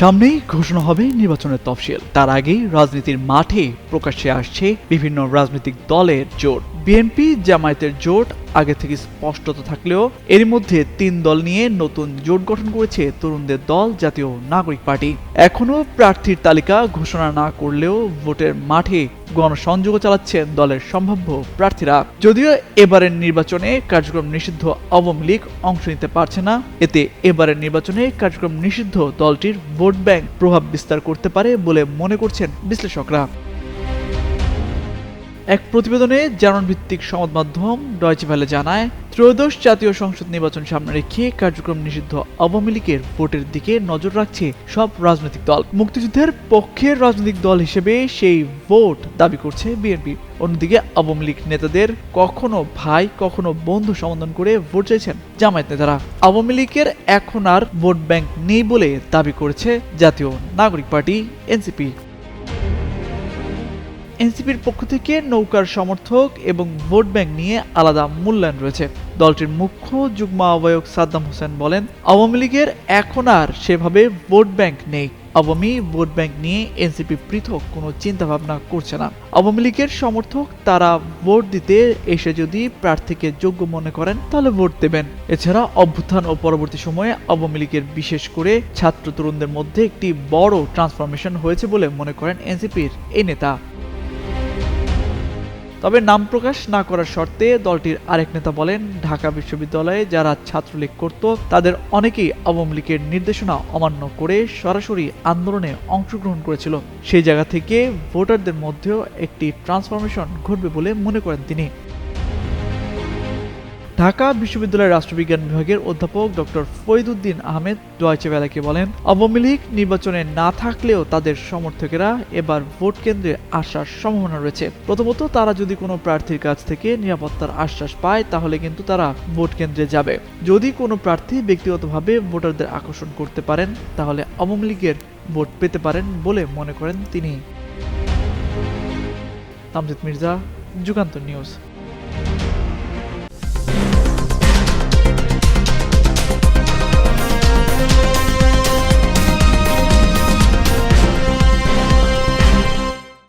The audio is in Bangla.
সামনেই ঘোষণা হবে নির্বাচনের তফসিল। তার আগেই রাজনীতির মাঠে প্রকাশ্যে আসছে বিভিন্ন রাজনৈতিক দলের জোট। বিএনপি জামায়াতের জোট আগে থেকে স্পষ্টত থাকলেও এর মধ্যে তিন দল নিয়ে নতুন জোট গঠন করেছে তরুণদের দল, জাতীয় নাগরিক পার্টি। এখনও প্রার্থীর তালিকা ঘোষণা না করলেও ভোটের মাঠে গণসংযোগ চালাচ্ছেন দলের সম্ভাব্য প্রার্থীরা। যদিও এবারের নির্বাচনে কার্যক্রম নিষিদ্ধ আওয়ামী লীগ অংশ নিতে পারছে না। এতে এবারের নির্বাচনে কার্যক্রম নিষিদ্ধ দলটির ভোট ব্যাংক প্রভাব বিস্তার করতে পারে বলে মনে করছেন বিশ্লেষকরা। এক প্রতিবেদনে জার্মান ভিত্তিক সংবাদ মাধ্যম ডয়চে ভ্যালে জানায় ত্রয়োদশ জাতীয় সংসদ নির্বাচন সামনে রেখে কার্যক্রম নিষিদ্ধ। আওয়ামী লীগের ভোটের দিকে নজর রাখছে সব রাজনৈতিক দল। মুক্তিযুদ্ধের পক্ষের রাজনৈতিক দল হিসেবে সেই ভোট দাবি করছে বিএনপি। অন্যদিকে আওয়ামী লীগ নেতাদের কখনো ভাই, কখনো বন্ধু সম্বোধন করে ভোট চাইছেন জামায়াত নেতারা। আওয়ামী লীগের এখন আর ভোট ব্যাংক নেই বলে দাবি করেছে জাতীয় নাগরিক পার্টি, এনসিপি। এনসিপির পক্ষ থেকে নৌকার সমর্থক এবং ভোট ব্যাংক নিয়ে আলাদা মূল্যায়ন রয়েছে। দলটির মুখ্য যুগ্ম আহ্বায়ক সাদ্দাম হোসেন বলেন, আওয়ামী লীগের এখন আর সেভাবে ভোট ব্যাংক নেই। আওয়ামী ভোট ব্যাংক নিয়ে এনসিপি পৃথক কোনো চিন্তা ভাবনা করছে না। আওয়ামী লীগের সমর্থক তারা ভোট দিতে এসে যদি প্রার্থীকে যোগ্য মনে করেন, তাহলে ভোট দেবেন। এছাড়া অভ্যুত্থান ও পরবর্তী সময়ে আওয়ামী লীগের বিশেষ করে ছাত্র তরুণদের মধ্যে একটি বড় ট্রান্সফরমেশন হয়েছে বলে মনে করেন এনসিপির এই নেতা। তবে নাম প্রকাশ না করার শর্তে দলটির আরেক নেতা বলেন, ঢাকা বিশ্ববিদ্যালয়ে যারা ছাত্রলীগ করত, তাদের অনেকেই আওয়ামী লীগের নির্দেশনা অমান্য করে সরাসরি আন্দোলনে অংশগ্রহণ করেছিল। সেই জায়গা থেকে ভোটারদের মধ্যেও একটি ট্রান্সফরমেশন ঘটবে বলে মনে করেন তিনি। ঢাকা বিশ্ববিদ্যালয়ের রাষ্ট্রবিজ্ঞান বিভাগের অধ্যাপক ডক্টর ফরিদুদ্দিন আহমেদ ডয়চে বেলাকে বলেন, আওয়ামী লীগ নির্বাচনে না থাকলেও তাদের সমর্থকেরা এবার ভোট কেন্দ্রে আসার সম্ভাবনা রয়েছে। প্রথমত, তারা যদি কোনো প্রার্থীর কাছ থেকে নিরাপত্তার আশ্বাস পায়, তাহলে কিন্তু তারা ভোট কেন্দ্রে যাবে। যদি কোনো প্রার্থী ব্যক্তিগতভাবে ভোটারদের আকর্ষণ করতে পারেন, তাহলে আওয়ামী লীগের ভোট পেতে পারেন বলে মনে করেন তিনি। তামজিদ মির্জা, যুগান্তর নিউজ।